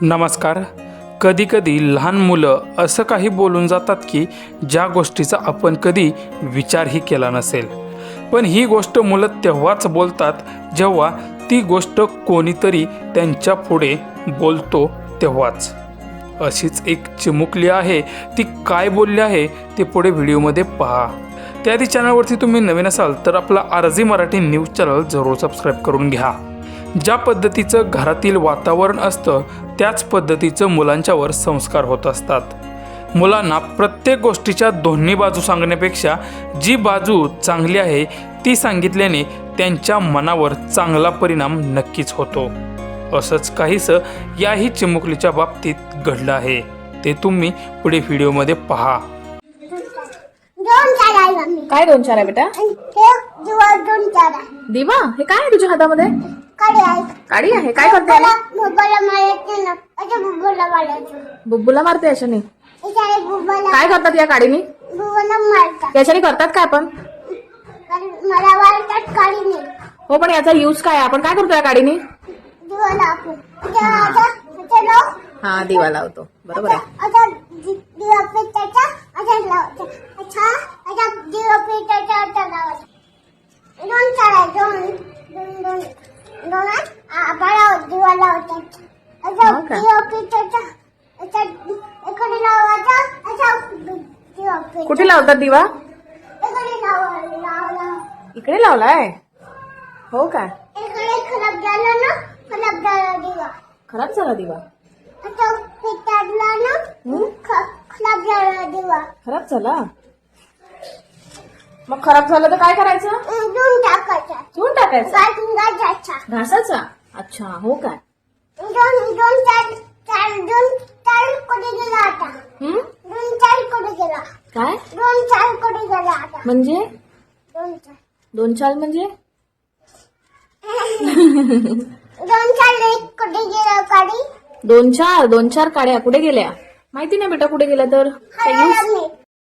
नमस्कार. कधीकधी लहान मुलं असं काही बोलून जातात की ज्या गोष्टीचा आपण कधी विचारही केला नसेल. पण ही गोष्ट मुलं तेव्हाच बोलतात जेव्हा ती गोष्ट कोणीतरी त्यांच्या पुढे बोलतो तेव्हाच. अशीच एक चिमुकली आहे ती काय बोलली आहे ते पुढे व्हिडिओमध्ये पहा. त्याआधी चॅनलवरती तुम्ही नवीन असाल तर आपला आरजी मराठी न्यूज चॅनल जरूर सबस्क्राईब करून घ्या. ज्या पद्धतीचं घरातील वातावरण असतं त्याच पद्धतीचं मुलांच्यावर संस्कार होत असतात. मुलांना प्रत्येक गोष्टीच्या दोन्ही बाजू सांगण्यापेक्षा जी बाजू चांगली आहे ती सांगितल्याने त्यांच्या मनावर चांगला परिणाम नक्कीच होतो. असंच काहीसं याही चिमुकलीच्या बाबतीत घडलं आहे. ते तुम्ही पुढे व्हिडिओमध्ये पहा. काय दोन चार आहे बेटा? दोन चार आहे दिवा हे काय आहे तुझ्या हातामध्ये? कडे आहे काडी आहे काय करते? बुब्बाला मारायचं ना अच्छा बुब्बाला मारायचं बुब्बूला मारते याच्याने. बुब्बाला काय करतात या काडीने? बुब्बाला मारतात याच्याने करतात काय आपण? कारण मला काळी नाही हो पण याचा यूज काय आहे? आपण काय करतो या काडीने? दिवाला आपण हा दिवा लावतो. बरोबर आहे अच्छा दि- दिवा पेटायचा अच्छा लावायचा अच्छा अच्छा दिवा पेटायचा अच्छा लावायचा दोन चार आहे दोन दोन दोन दोन आहे. हो का? इकडे लावायचा कुठे लावतात दिवा? इकडे इकडे लावलाय? हो काय इकडे खराब झाला ना खराब झाला दिवा. खराब झाला दिवा. आता पेटाडला ना ख- खराब झाला दिवा. खराब झाला? मग खराब झालं तर काय करायचं? टाकायचा. धुवून टाकायचा? घासाचा अच्छा हो काय? दोन दोन चार चार दोन चारकडे गेला आता? हम्म दोन चार गेला? काय? दोन चार गेला आता? म्हणजे? दोन चार. दोन चाल म्हणजे? दोन चार एक गेला काडी दोन चार दोन चार काड्या कुठे गेल्या? माहिती नाही बेटा कुठे गेल्या तर? काय use? हरवला मी